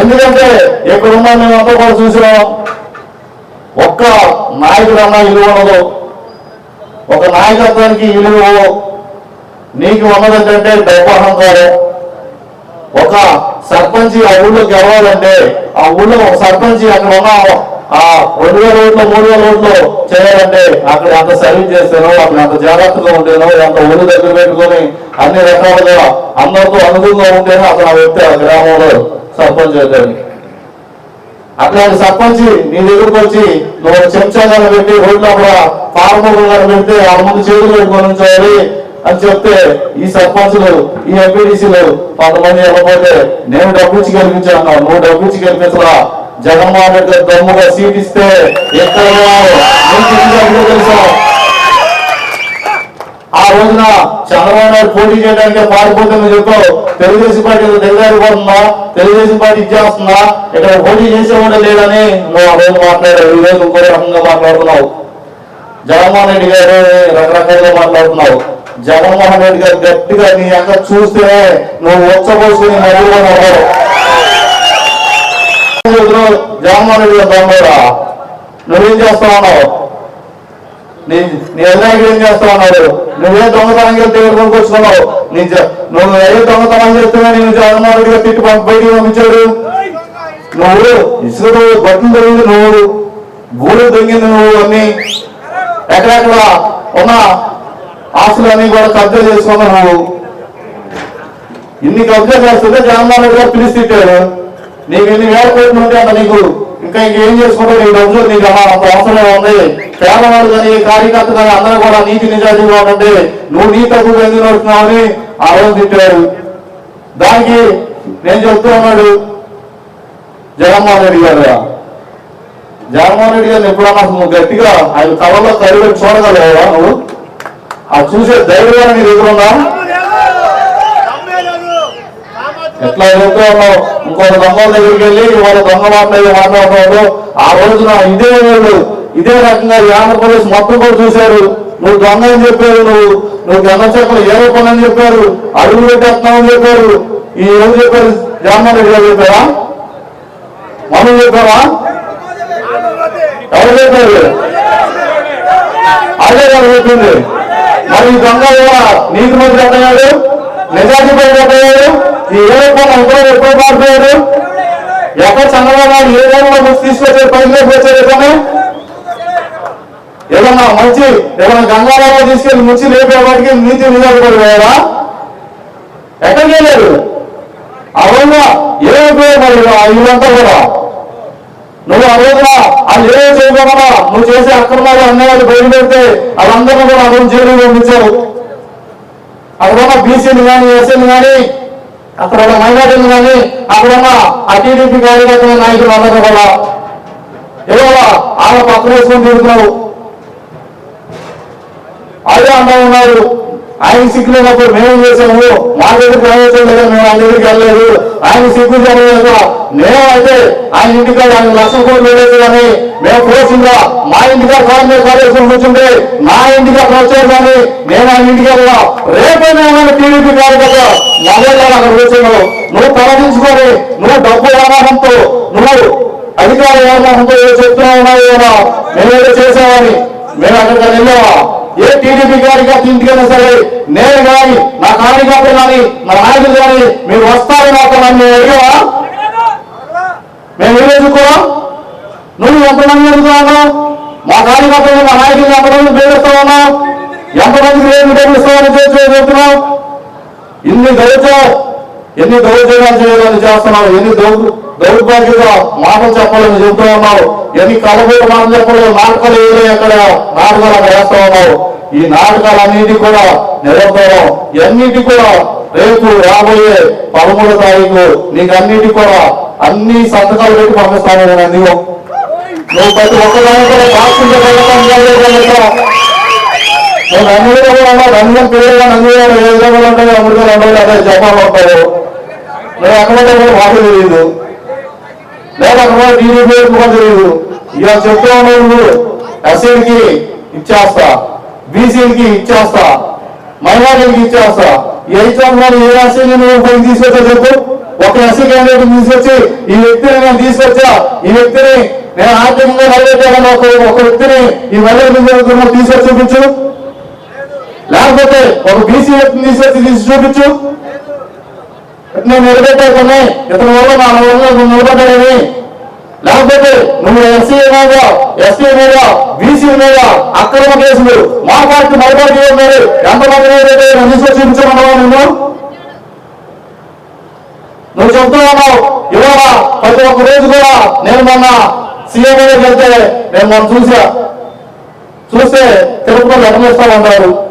ఎందుకంటే ఇక్కడ ఉన్న మేమంతా కూడా చూసినాం. ఒక్క నాయకుడు అన్న విలువ ఉండదు. ఒక నాయకత్వానికి విలువ నీకు ఉన్నదంటే డబ్బు అహంకారం ఒక సర్పంచ్ ఆ ఊళ్ళో గెలవాలంటే ఆ ఊళ్ళో ఒక సర్పంచ్ అక్కడ ఉన్న ఆ రెండు వేల ఓట్లు మూడు వేల ఓట్లు చేయాలంటే అక్కడ ఎంత సర్వీస్ చేస్తానో అక్కడ ఎంత జాగ్రత్తగా ఉంటేనో ఎంత ఊరు దగ్గర పెట్టుకొని అన్ని రకాలుగా అందరితో అనుకూలంగా ఉంటేనో అతను వ్యక్తి ఆ గ్రామంలో సర్పంచ్ అవుతాడు. అట్లాంటి సర్పంచ్ నీ దగ్గరకు వచ్చి నువ్వు ఒక చెంచాగా పెట్టి రోడ్లో అక్కడ ఫార్మర్ గారు పెడితే ఆ ముందు చేతులు పెట్టుకొని ఉంచాలి అని చెప్తే ఈ సర్పంచ్లు ఈ ఎంపీడీసీలు కొంతమంది వెళ్ళకపోతే నేను డబ్బు ఇచ్చి గెలిపించాను. నువ్వు డబ్బు ఇచ్చి గెలిపించరా? జగన్మోహన్ రెడ్డి దమ్ముగా సీట్ ఇస్తే ఎక్కడ తెలుసా? రోజున చంద్రబాబు నాయుడు పోటీ చేయడానికి పారిపోతుందని నువ్వు తెలుగుదేశం పార్టీ దిగజారిపోతుందా తెలుగుదేశం పార్టీ ఇచ్చేస్తుందా? ఇక్కడ పోటీ చేసేవాడు లేదని నువ్వు ఆ రోజు మాట్లాడావు. ఈ రోజు ఇంకో రకంగా మాట్లాడుతున్నావు. జగన్మోహన్ రెడ్డి గారు రకరకాలుగా మాట్లాడుతున్నావు. జగన్మోహన్ రెడ్డి గారు గట్టిగా నీ అక్క చూస్తే నువ్వు వచ్చబోసుకుని మళ్ళీ నవ్వవు జగన్మోహన్ రెడ్డి గారు నువ్వేం చేస్తా ఉన్నావు? నీ నీ ఏం చేస్తా ఉన్నాడు నువ్వే దొంగతనం చేస్తే ఎవరు కొనుక్కొచ్చుకున్నావు నీ నువ్వు ఏ దొంగతనం చేస్తున్నా నేను జగన్మోహన్గా తిట్టి పంపి బయటికి పంపించాడు? నువ్వు ఇసుక బట్టలు దొరికింది నువ్వు గూడు దొంగింది నువ్వు అన్ని ఎక్కడెక్కడ ఉన్న ఆస్తులన్నీ కూడా కబ్జా చేసుకున్నావు నువ్వు. ఇన్ని కబ్జా చేస్తుంటే జగన్మోహన్ రెడ్డి గారు పిలిచి తిట్టాడు. నీకు ఎన్ని వేల కోట్లు ఉంటే అంత నీకు ఇంకా ఇంకేం చేసుకుంటే నీ డబ్బులు నీకు అలా అంత అవసరం ఉంది. పేదవాడు కానీ కార్యకర్త కానీ అందరూ కూడా నీతి నిజాయితీగా ఉంటే నువ్వు నీ తప్పు ఎందుకు నడుస్తున్నావని ఆ రోజు తిట్టాడు దానికి నేను చెప్తూ ఉన్నాడు జగన్మోహన్ రెడ్డి గారు. జగన్మోహన్ రెడ్డి గారిని ఎప్పుడన్నా నువ్వు గట్టిగా ఆయన కళ్ళలో కళ్ళు చూడగలవా నువ్వు? ఆ చూసే ధైర్యం నీ దగ్గర ఉందా ఎట్లా ఎదుగుతూ ఉన్నావు ఇంకో దొంగల దగ్గరికి వెళ్ళి వాళ్ళ దొంగ మాట్లాడి మాట్లాడుతున్నాడు ఆ రోజున ఇదే వాళ్ళు ఇదే రకంగా ఈ ఆంధ్రప్రదేశ్ మొత్తం కూడా చూశారు. నువ్వు దొంగ అని చెప్పారు నువ్వు నువ్వు గంగ చెప్పలు ఏ రూపం అని చెప్పారు అడుగు పెట్టేస్తున్నావు అని చెప్పారు. ఈ ఏం చెప్పారు జగన్మోహన్ రెడ్డి గారు చెప్పారా? మనం చెప్పారా? ఎవరు చెప్పారు? అదే కదా చెప్పింది. మరి ఈ దొంగ నీతి మంత్రి ఎక్కడాడు నిజానికి పైన ఎక్కడాడు ఎప్పుడు మాట్లాడారు ఎక్కడ చంద్రబాబు నాయుడు ఏ విధంగా ముచ్చి తీసుకొచ్చారు? పైకి వచ్చారు ఎక్కడ ఏదన్నా మంచి ఏదైనా గంగారావు తీసుకెళ్ళి ముంచి లేపేవాటికి నీతి నిజాలు వేయరా ఎక్కడికి వెళ్ళారు? ఆ ఏ ఏ ఆ ఇల్లంతా కూడా? నువ్వు ఆ రోజున అది ఏ చేయకుండా నువ్వు చేసే అక్రమాలు అన్యాయాలు బయట పెడితే వాళ్ళందరూ కూడా ఆ రోజు జైలు పంపించారు. అక్కడ ఉన్న బీసీలు కానీ ఎస్సీలు కానీ అక్కడ ఉన్న మైనార్టీలు కానీ అక్కడ ఉన్న ఆ టీడీపీ కార్యకర్తల నాయకులు అందరూ కూడా ఇవాళ ఆమె పక్కన వేసుకొని తిరుగుతున్నారు. అదే అంటూ ఉన్నారు. ఆయన సిగ్గులేనప్పుడు మేము చేసాము? మా దగ్గర ప్రవేశం లేదా మేము ఆయన దగ్గరికి వెళ్ళలేదు. ఆయన సిగ్గు జరగలేదు మేమైతే ఆయన ఇంటికాడ ఆయన లక్షల కోట్లు లేదు కానీ మేము కోసిందా? మా ఇంటికాడ కాలేజ్ కార్యక్రమం కూర్చుంటే నా ఇంటికాడ వచ్చారు కానీ మేము ఆయన ఇంటికి వెళ్ళా. రేపే నేను టీడీపీ కార్యకర్త మొదలు అక్కడ కూర్చున్నావు నువ్వు తలదించుకొని నువ్వు డబ్బు వ్యామోహంతో నువ్వు అధికార వ్యామోహంతో ఏదో చెప్తున్నా ఉన్నావు ఏమో మేమేదో చేసామని మేము అక్కడికి వెళ్ళావా ఏ టీడీపీ గారి ఇంటికైనా సరే నేను కానీ నా కార్యకర్తలు కానీ నా నాయకులు కానీ మీరు వస్తారు మాత్రం నన్ను అడిగావా మేము ఎదుర్కోవా నువ్వు ఎంతమంది అడుగుతున్నావు మా కార్యకర్తలు మా నాయకులు ఎంతమంది పేరుస్తా ఉన్నావు ఎంతమందికి ఏమి డబ్బులు చెప్తున్నావు? ఇన్ని దౌర్జం ఎన్ని దౌర్జన్యాలు చేయాలని చేస్తున్నావు? ఎన్ని దౌ దౌర్భాగ్యంగా మాటలు చెప్పాలని చెబుతూ ఉన్నావు? ఎన్ని కలబోటు మాటలు చెప్పలేదు నాటకాలు ఏదో ఎక్కడ నాటకాలు అక్కడ వేస్తా ఉన్నావు? ఈ నాటకాలన్నిటి కూడా నిరంతరం ఎన్నిటి కూడా రేపు రాబోయే పదమూడో తారీఖు నీకు అన్నిటి కూడా అన్ని సంతకాలు పెట్టి పంపిస్తాను నేను నీవు నువ్వు ప్రతి ఒక్కదాన్ని కూడా సాక్షిగా వెళ్ళటం నేను అన్ని పిల్లలు అన్ని ఏ విధంగా ఉంటాయో అమృతాలు ఉంటాయి అదే జపాన్ ఉంటారు నేను అక్కడ కూడా తెలియదు లేదా అక్కడ టీడీపీ కూడా తెలియదు ఇలా చెప్తా ఉన్నాడు ఎస్సీలకి ఇచ్చేస్తా. బీసీలకి ఇచ్చేస్తా. మైనారిటీలకి ఇచ్చేస్తా. ఏ చోట్ల ఏ ఎస్సీని నువ్వు పైకి తీసుకొచ్చా చెప్పు. ఒక ఎస్సీ క్యాండిడేట్ తీసుకొచ్చి ఈ వ్యక్తిని నేను తీసుకొచ్చా? ఈ వ్యక్తిని నేను ఆర్థికంగా నిలబెట్టాలని ఒక ఒక వ్యక్తిని ఈ మహిళా తీసుకొచ్చి చూపించు. లేకపోతే ఒక బీసీ వ్యక్తిని తీసుకొచ్చి తీసి చూపించు. నేను నిలబెట్టాకనే ఇతని వల్ల మా వల్ల నువ్వు నిలబడ్డాడని లేకపోతే నువ్వు ఎస్సీ మీద ఎస్టీ మీద బీసీ మీద అక్రమ కేసులు మా పార్టీ మన పార్టీ ఉన్నారు. ఎంతమంది మీద నన్ను? నువ్వు నువ్వు చెప్తూ ఉన్నావు. ఇవాళ ప్రతి ఒక్క రోజు కూడా నేను మొన్న సీఎం దగ్గరికి వెళ్తే నేను మొన్న చూసా. చూస్తే తిరుపతి లెటర్ ఇస్తా